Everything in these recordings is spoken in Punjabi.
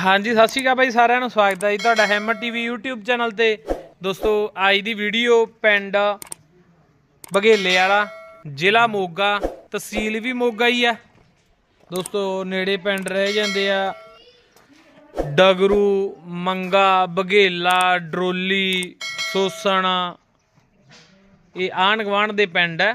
ਹਾਂਜੀ, ਸਤਿ ਸ਼੍ਰੀ ਅਕਾਲ ਬਾਈ ਸਾਰਿਆਂ ਨੂੰ, ਸਵਾਗਤ ਹੈ ਜੀ ਤੁਹਾਡਾ ਹੈਮਰ ਟੀਵੀ YouTube ਚੈਨਲ ਤੇ। ਦੋਸਤੋ, ਅੱਜ ਦੀ ਵੀਡੀਓ ਪਿੰਡ ਬਘੇਲੇ ਵਾਲਾ, ਜ਼ਿਲ੍ਹਾ ਮੋਗਾ, ਤਹਿਸੀਲ ਵੀ ਮੋਗਾ ਹੀ ਆ। ਦੋਸਤੋ, ਨੇੜੇ ਪਿੰਡ ਰਹਿ ਜਾਂਦੇ ਆ। ਡਗਰੂ, ਮੰਗਾ, ਬਘੇਲਾ, ਡਰੋਲੀ, ਸੋਸਣ। ਇਹ ਆਂਢ ਗੁਆਂਢ ਦੇ ਪਿੰਡ ਹੈ।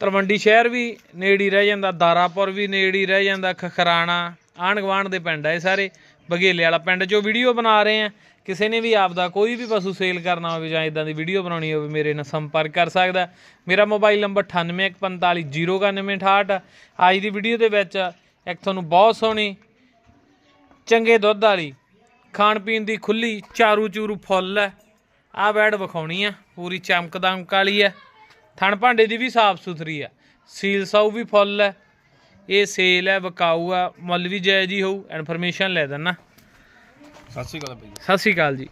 ਤਰਵੰਡੀ ਸ਼ਹਿਰ ਵੀ ਨੇੜੀ ਰਹਿ ਜਾਂਦਾ, ਦਾਰਾਪੁਰ ਵੀ ਨੇੜੀ ਰਹਿ ਜਾਂਦਾ, ਖਖਰਾਣਾ। ਆਂਢ ਗੁਆਂਢ ਦੇ ਪਿੰਡ ਆ ਇਹ ਸਾਰੇ, ਬਘੇਲੇ ਵਾਲਾ ਪਿੰਡ ਚੋਂ ਵੀਡੀਓ ਬਣਾ ਰਹੇ ਆ। ਕਿਸੇ ਨੇ ਵੀ ਆਪਦਾ ਕੋਈ ਵੀ ਪਸ਼ੂ ਸੇਲ ਕਰਨਾ ਹੋਵੇ ਜਾਂ ਇਦਾਂ ਦੀ ਵੀਡੀਓ ਬਣਾਉਣੀ ਹੋਵੇ, ਮੇਰੇ ਨਾਲ ਸੰਪਰਕ ਕਰ ਸਕਦਾ। ਮੇਰਾ ਮੋਬਾਈਲ ਨੰਬਰ 9815409968 ਅੱਜ ਦੀ ਵੀਡੀਓ ਦੇ ਵਿੱਚ ਇੱਕ ਤੁਹਾਨੂੰ ਬਹੁਤ ਸੋਹਣੀ, ਚੰਗੇ ਦੁੱਧ ਵਾਲੀ, ਖਾਣ ਪੀਣ ਦੀ ਖੁੱਲੀ ਚਾਰੂ ਚੂਰੂ ਫੁੱਲ ਹੈ। ਆ ਬੈਡ ਵਿਖਾਉਣੀ ਆ, ਪੂਰੀ ਚਮਕਦਮਕ ਵਾਲੀ ਹੈ। ਥਣ ਭਾਂਡੇ ਦੀ ਵੀ ਸਾਫ਼ ਸੁਥਰੀ ਆ ਸੀਲ ਸਾਊ ਵੀ ਫੁੱਲ ਹੈ। ਇਹ ਸੇਲ ਹੈ ਵਿਕਾਊ ਆ। ਮੁੱਲ ਵੀ ਜਾਇਜ਼ ਹੀ ਹੋਊ। ਇਨਫੋਰਮੇਸ਼ਨ ਲੈ ਦੇਣਾ ਸਤਿ ਸ਼੍ਰੀ ਅਕਾਲ ਭਾਈ ਸਤਿ ਸ਼੍ਰੀ ਅਕਾਲ ਜੀ।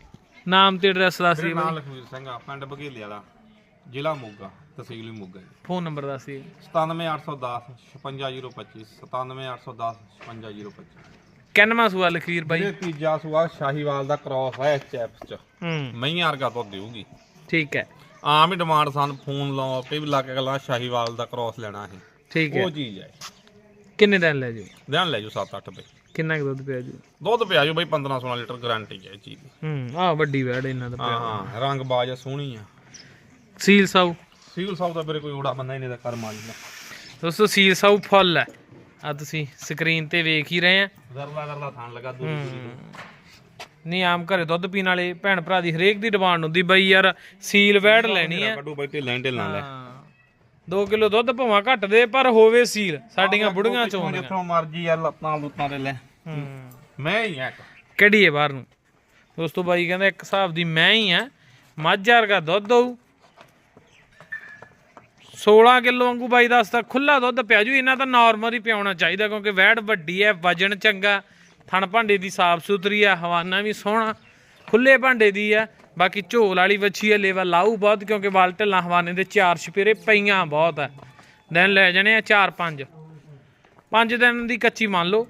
ਨਾਮ ਤੇ ਐਡਰੈਸ ਦੱਸ ਮੇਰਾ ਦਿਓ ਨਾਮ ਲਖਵੀਰ ਸਿੰਘ ਆ ਪਿੰਡ ਬਘੇਲੇ ਵਾਲਾ ਜ਼ਿਲ੍ਹਾ ਮੋਗਾ ਤਹਿਸੀਲ ਮੋਗਾ ਜੀ। ਫੋਨ ਨੰਬਰ ਦੱਸ ਦਿਓ। 97810 56025 97810 56025 ਕਿੰਨਵਾਂ ਸੂਆ ਲਖੀਰ ਬਾਈ? ਇਹ ਤੀਜਾ ਸੂਆ ਸ਼ਾਹੀਵਾਲ ਦਾ ਕ੍ਰਾਸ ਹੈ ਐਚਐਫ ਚ। ਹੂੰ। ਮਈਆਂ ਵਰਗਾ ਤੋਂ ਦੇਊਗੀ। ਠੀਕ ਹੈ। ਆਮ ਹੀ ਡਿਮਾਂਡ ਸਾਨੂੰ ਫੋਨ ਲਾਓ ਕਈ ਵੀ ਲਾ ਕੇ ਗੱਲਾਂ ਸ਼ਾਹੀਵਾਲ ਦਾ ਕ੍ਰਾਸ ਲੈਣਾ ਹੈ ਠੀਕ ਹੈ। ਉਹ ਚੀਜ਼ ਹੈ। ਕਿੰਨੇ ਦਿਨ ਲੈ ਜਾਓ? ਧਿਆਨ ਲੈ ਜਾਓ 7-8 ਰੁਪਏ ਕਿੰਨਾ ਕੁ ਦੁੱਧ ਪਿਆ ਜੀ? ਦੁੱਧ ਪਿਆ ਜਾਓ ਬਈ 15-16 ਲੀਟਰ ਗਾਰੰਟੀ ਹੈ ਇਹ ਚੀਜ਼ ਦੀ। ਹੂੰ ਆ ਵੱਡੀ ਵੈੜ ਇਹਨਾਂ ਦਾ ਹਾਂ ਪਿਆ। ਹਾਂ ਰੰਗ ਬਾਜ ਆ, ਸੋਹਣੀ ਆ। ਸੀਲ ਸਾਊ? ਸੀਲ ਸਾਹਿਬ ਦਾ ਮੇਰੇ ਕੋਈ ਓੜਾ ਬੰਦਾ ਹੀ ਨਹੀਂ ਦਾ ਕਰਮ ਆ ਜਾਂਦਾ ਦੋਸਤੋ ਸੀਲ ਸਾਊ ਫੁੱਲ ਹੈ। ਆ ਤੁਸੀਂ ਸਕਰੀਨ ਤੇ ਵੇਖ ਹੀ ਰਹੇ ਆ। ਗਰਲਾ ਗਰਲਾ ਥਾਣ ਲਗਾ ਦੂਰੀ ਦੂਰੀ ਨੂੰ ਨਹੀਂ ਆਮ ਘਰੇ ਦੁੱਧ ਪੀਣ ਵਾਲੇ ਭੈਣ ਭਰਾ ਦੀ ਹਰੇਕ ਦੀ ਡਿਮਾਂਡ ਹੁੰਦੀ ਬਈ ਯਾਰ ਸੀਲ ਵੈੜ ਲੈਣੀ ਆ। ਕੱਢੂ ਬਈ ਢਿੱਲਾਂ ਹੀ ਢਿੱਲਾਂ ਲੈ। 2 ਕਿਲੋ ਦੁੱਧ ਭਾਵਾਂ ਘੱਟ ਦੇ ਪਰ ਹੋਵੇ ਸੀਲ। ਸਾਡੀਆਂ ਬੁੜੀਆਂ ਚੋਂ ਜਿੱਥੋਂ ਮਰਜ਼ੀ ਯਾਰ ਲੱਤਾਂ ਲੁੱਤਾਂ ਦੇ ਲੈ। ਮੈਂ ਹੀ ਆ ਕਿਹੜੀ ਹੈ ਬਾਹਰ ਨੂੰ? ਦੋਸਤੋ ਬਾਈ ਕਹਿੰਦਾ ਇੱਕ ਹਿਸਾਬ ਦੀ ਮੈਂ ਹੀ ਆ। ਮੱਝ ਵਰਗਾ ਦੁੱਧ ਦਊ। 16 ਕਿਲੋ ਵਾਂਗੂ ਬਾਈ ਦੱਸਦਾ ਖੁੱਲਾ ਦੁੱਧ ਪਿਆ ਜੂ ਇਹਨਾਂ ਤਾਂ ਨਾਰਮਲ ਹੀ ਪਿਆਉਣਾ ਚਾਹੀਦਾ ਕਿਉਂਕਿ ਵੈੜ ਵੱਡੀ ਹੈ ਵਜਨ ਚੰਗਾ। ਥਣ ਭਾਂਡੇ ਦੀ ਸਾਫ਼ ਸੁਥਰੀ ਆ ਹਵਾਨਾ ਵੀ ਸੋਹਣਾ। ਖੁੱਲੇ ਭਾਂਡੇ ਦੀ ਆ। ਬਾਕੀ ਝੋਲ ਵਾਲੀ ਵੱਛੀ ਹੈ ਲੇਵਾ ਲਾਊ ਬਹੁਤ, ਕਿਉਂਕਿ ਵਾਲ ਢੱਲਾਂ ਹਵਾਨੇ ਦੇ ਚਾਰ ਛਪੇਰੇ ਪਈਆਂ ਬਹੁਤ ਹੈ ਦਿਨ ਲੈ ਜਾਣੇ ਆ 4 5 5 ਦਿਨ ਦੀ ਕੱਚੀ ਮੰਨ ਲਓ।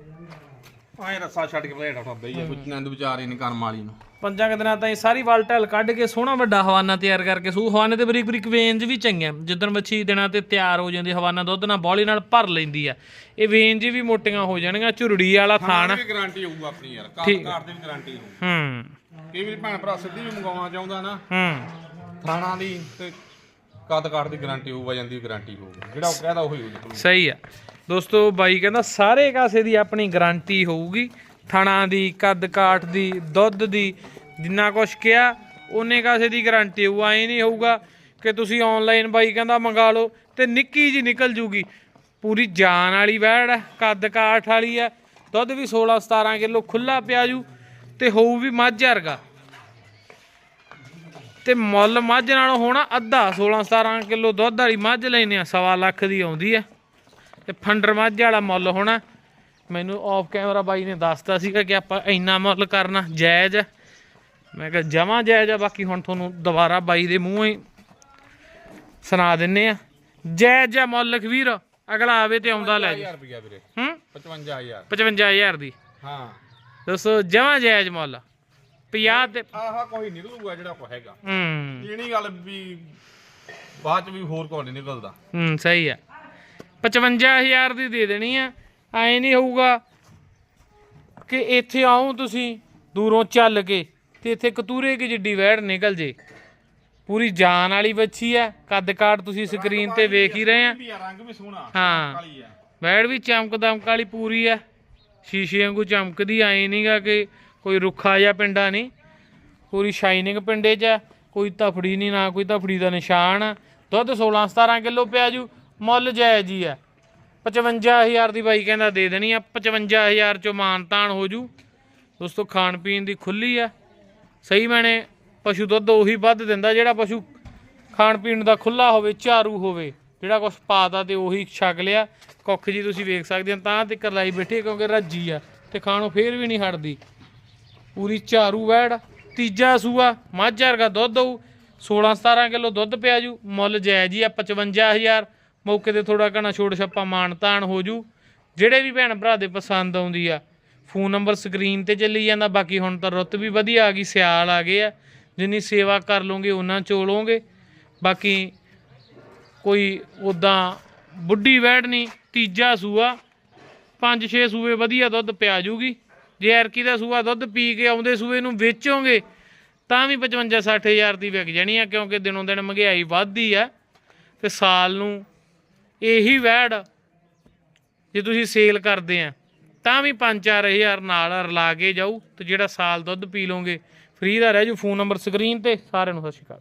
ਆਏ ਰੱਸਾ ਛੱਡ ਕੇ ਭਲੇਟ ਉਠਾ ਬਈ ਕੁਝ ਨੰਦ ਵਿਚਾਰੇ ਨਹੀਂ ਕਰਮ ਵਾਲੀ ਨੂੰ। ਪੰਜਾਂ ਕੁ ਦਿਨਾਂ ਤਾਈਂ ਸਾਰੀ ਵਾਲ ਢਲ ਕੱਢ ਕੇ ਸੋਹਣਾ ਵੱਡਾ ਹਵਾਨਾ ਤਿਆਰ ਕਰਕੇ ਸੂ। ਹਵਾਨੇ ਤੇ ਬਰੀਕ ਬਰੀਕ ਵੇਨਜ ਵੀ ਚੰਗੀਆਂ। ਜਿੱਦਣ ਮੱਛੀ ਦਿਨਾਂ ਤੇ ਤਿਆਰ ਹੋ ਜਾਂਦੀ ਹਵਾਨਾ ਦੁੱਧ ਨਾਲ ਬੌਲੀ ਨਾਲ ਭਰ ਲੈਂਦੀ ਆ। ਇਹ ਵੇਨਜ ਵੀ ਮੋਟੀਆਂ ਹੋ ਜਾਣਗੀਆਂ ਝੁਰੜੀ ਵਾਲਾ ਥਾਣ। ਵੀ ਗਾਰੰਟੀ ਹੋਊ ਆਪਣੀ ਯਾਰ ਕਾਰ ਕਾਰ ਦੀ ਵੀ ਗਾਰੰਟੀ ਹੋਊ। ਹੂੰ। ਕਈ ਵੀ ਭੈਣ ਭਰਾ ਸਿੱਧੀ ਵੀ ਮੰਗਾਉਣਾ ਚਾਹੁੰਦਾ ਨਾ। ਹੂੰ। ਥਾਣਾ ਦੀ ਤੇ ਕੱਦ ਦੀ ਗਾਰੰਟੀ ਹੋਊ ਵਜਨ ਦੀ ਗਾਰੰਟੀ ਹੋਊਗੀ ਜਿਹੜਾ ਉਹ ਕਹਦਾ ਉਹੀ ਹੋਊ। ਸਹੀ ਆ। ਦੋਸਤੋ, ਬਾਈ ਕਹਿੰਦਾ, ਸਾਰੇ ਕਾਸੇ ਦੀ ਆਪਣੀ ਗਾਰੰਟੀ ਹੋਊਗੀ। ਥਣਾ ਦੀ, ਕੱਦ ਕਾਠ ਦੀ, ਦੁੱਧ ਦੀ, ਜਿੰਨਾ ਕੁਛ ਕਿਹਾ, ਉਹਨੇ ਕਾਸੇ ਦੀ ਗਾਰੰਟੀ ਹੋਊ। ਐ ਨਹੀਂ ਹੋਊਗਾ ਕਿ ਤੁਸੀਂ ਆਨਲਾਈਨ ਬਾਈ ਕਹਿੰਦਾ ਮੰਗਾ ਲਓ ਤੇ ਨਿੱਕੀ ਜੀ ਨਿਕਲ ਜੂਗੀ। ਪੂਰੀ ਜਾਨ ਵਾਲੀ ਵੈੜ ਹੈ, ਕੱਦ ਕਾਠ ਵਾਲੀ ਹੈ। ਦੁੱਧ ਵੀ 16 17 ਕਿਲੋ ਖੁੱਲਾ ਪਿਆ ਜੂ ਤੇ ਹੋਊ ਵੀ ਮੱਝ ਵਰਗਾ। ਤੇ ਮੁੱਲ ਮੱਝ ਨਾਲੋਂ ਹੋਣਾ ਅੱਧਾ 16 17 ਕਿਲੋ ਦੁੱਧ ਵਾਲੀ ਮੱਝ ਲੈਨੇ ਆ ਸਵਾ ਲੱਖ ਦੀ ਆਉਂਦੀ ਹੈ। ਤੇ ਫੰਡਰ ਮੱਝ ਵਾਲਾ ਮੁੱਲ ਹੋਣਾ। ਮੈਨੂੰ ਆਫ ਕੈਮਰਾ ਬਾਈ ਨੇ ਦੱਸਤਾ ਸੀਗਾ ਕਿ ਆਪਾਂ ਇੰਨਾ ਮੁੱਲ ਕਰਨਾ ਜਾਇਜ਼। ਮੈਂ ਕਿਹਾ ਜਮਾਂ ਜਾਇਜ਼ ਆ ਬਾਕੀ ਹੁਣ ਤੁਹਾਨੂੰ ਦੁਬਾਰਾ ਬਾਈ ਦੇ ਮੂੰਹੋਂ ਹੀ ਸੁਣਾ ਦਿੰਨੇ ਆ। ਜਾਇਜ਼ ਆ ਮੁੱਲ ਲਖਵੀਰ ਅਗਲਾ ਆਵੇ ਤੇ ਆਉਂਦਾ ਲੈ ਜਾ। 1000 ਰੁਪਿਆ ਵੀਰੇ। ਹੂੰ? 55000 55000 ਦੀ। ਹਾਂ। ਦੋਸਤੋ ਜਮਾਂ ਜਾਇਜ਼ ਮੁੱਲ। 50 ਤੇ ਆਹਾ ਕੋਈ ਨਿਕਲੂਗਾ ਜਿਹੜਾ ਕੋ ਹੈਗਾ। ਹੂੰ। ਇਹ ਨਹੀਂ ਗੱਲ ਵੀ ਬਾਅਦ ਚ ਵੀ ਹੋਰ ਕੋਈ ਨਹੀਂ ਨਿਕਲਦਾ। ਹੂੰ ਸਹੀ ਆ। 55000 ਦੀ ਦੇ ਦੇਣੀ ਆ। ਐ ਨਹੀਂ ਹੋਊਗਾ ਕਿ ਇੱਥੇ ਆਉਂ ਤੁਸੀਂ ਦੂਰੋਂ ਚੱਲ ਕੇ ਤੇ ਇੱਥੇ ਕਤੂਰੇ ਕੀ ਜਿੱਡੀ ਵੈੜ ਨਿਕਲ ਜੇ। ਪੂਰੀ ਜਾਨ ਵਾਲੀ ਬੱਚੀ ਆ। ਕੱਦ ਕਾਠ ਤੁਸੀਂ ਸਕਰੀਨ ਤੇ ਵੇਖ ਹੀ ਰਹੇ ਆ। ਵੀ ਆ ਰੰਗ ਵੀ ਸੋਹਣਾ ਹਾਂ। ਵੈੜ ਵੀ ਚਮਕ ਦਮਕ ਵਾਲੀ ਪੂਰੀ ਆ। ਸ਼ੀਸ਼ੇ ਵਾਂਗੂ ਚਮਕਦੀ ਐ ਨਹੀਂਗਾ ਕਿ ਕੋਈ ਰੁੱਖਾ ਜਾਂ ਪਿੰਡਾ ਨਹੀਂ। ਪੂਰੀ ਸ਼ਾਈਨਿੰਗ ਪਿੰਡੇ 'ਚ ਕੋਈ ਤਫੜੀ ਨਹੀਂ ਨਾ ਕੋਈ ਤਫੜੀ ਦਾ ਨਿਸ਼ਾਨ। ਦੁੱਧ 16 17 ਕਿਲੋ ਪਿਆ ਜੂ। ਮੁੱਲ ਜਾਇਜ਼ ਹੀ ਆ। 55000 ਦੀ ਬਾਈ ਕਹਿੰਦਾ ਦੇ ਦੇਣੀ ਆ 55000 ਚੋਂ ਮਾਨਤਾਨ ਹੋ ਜੂ। ਦੋਸਤੋ, ਖਾਣ ਪੀਣ ਦੀ ਖੁੱਲੀ ਆ। ਸਹੀ ਮੈਨੇ ਪਸ਼ੂ ਦੁੱਧ ਉਹੀ ਵੱਧ ਦਿੰਦਾ ਜਿਹੜਾ ਪਸ਼ੂ ਖਾਣ ਪੀਣ ਦਾ ਖੁੱਲਾ ਹੋਵੇ ਝਾਰੂ ਹੋਵੇ, ਜਿਹੜਾ ਕੁਛ ਪਾਤਾ ਤੇ ਉਹੀ ਛਕ ਲਿਆ। ਕੁੱਖ ਜੀ ਤੁਸੀਂ ਵੇਖ ਸਕਦੇ ਹੋ, ਤਾਂ ਤੇ ਕਰਲਾਈ ਬੈਠੀ ਕਿਉਂਕਿ ਰੱਜੀ ਆ ਤੇ ਖਾਣੋਂ ਫੇਰ ਵੀ ਨਹੀਂ ਹਟਦੀ। ਪੂਰੀ ਝਾਰੂ ਵੈੜ, ਤੀਜਾ ਸੂਆ, ਮੱਝ ਵਰਗਾ ਦੁੱਧ ਦਊ 16 17 ਕਿਲੋ ਦੁੱਧ ਪਿਆ ਜੂ, ਮੁੱਲ ਜਾਇਜ਼ ਹੀ ਆ 55000 ਮੌਕੇ ਤੇ ਥੋੜਾ ਘਣਾ ਛੋੜ ਛੱਪਾ ਮਾਣ ਤਾਨ ਹੋ ਜੂ। ਜਿਹੜੇ ਵੀ ਭੈਣ ਭਰਾ ਦੇ ਪਸੰਦ ਆਉਂਦੀ ਆ, ਫੋਨ ਨੰਬਰ ਸਕਰੀਨ ਤੇ ਚੱਲੀ ਜਾਂਦਾ। ਬਾਕੀ ਹੁਣ ਤਾਂ ਰੁੱਤ ਵੀ ਵਧੀਆ ਆ ਗਈ, ਸਿਆਲ ਆ ਗਏ ਆ। ਜਿੰਨੀ ਸੇਵਾ ਕਰ ਲੋਗੇ ਉਹਨਾਂ ਚੋਲੋਗੇ। ਬਾਕੀ ਕੋਈ ਉਦਾਂ ਬੁੱਢੀ ਵੈੜ ਨਹੀਂ ਤੀਜਾ ਸੂਆ। ਪੰਜ ਛੇ ਸੂਏ ਵਧੀਆ ਦੁੱਧ ਪਿਆ ਜੂਗੀ। ਜੇ ਐਰਕੀ ਦਾ ਸੂਆ ਦੁੱਧ ਪੀ ਕੇ ਆਉਂਦੇ ਸੂਏ ਨੂੰ ਵੇਚੋਗੇ, ਤਾਂ ਵੀ 55 60 ਹਜ਼ਾਰ ਦੀ ਵਿਕ ਜਾਣੀ ਆ, ਕਿਉਂਕਿ ਦਿਨੋਂ ਦਿਨ ਮਹਿੰਗਾਈ ਵੱਧਦੀ ਆ। ਤੇ ਸਾਲ ਨੂੰ ਇਹੀ ਵੈੜ ਜੇ ਤੁਸੀਂ ਸੇਲ ਕਰਦੇ ਆ, ਤਾਂ ਵੀ 5-4 ਹਜ਼ਾਰ ਨਾਲ ਰਲਾ ਕੇ ਜਾਊ ਤੇ ਜਿਹੜਾ ਸਾਲ ਦੁੱਧ ਪੀ ਲੋਗੇ ਫ੍ਰੀ ਦਾ ਰਹਿ ਜੂ ਫੋਨ ਨੰਬਰ ਸਕਰੀਨ ਤੇ, ਸਾਰਿਆਂ ਨੂੰ ਸਤਿ ਸ਼੍ਰੀ ਅਕਾਲ।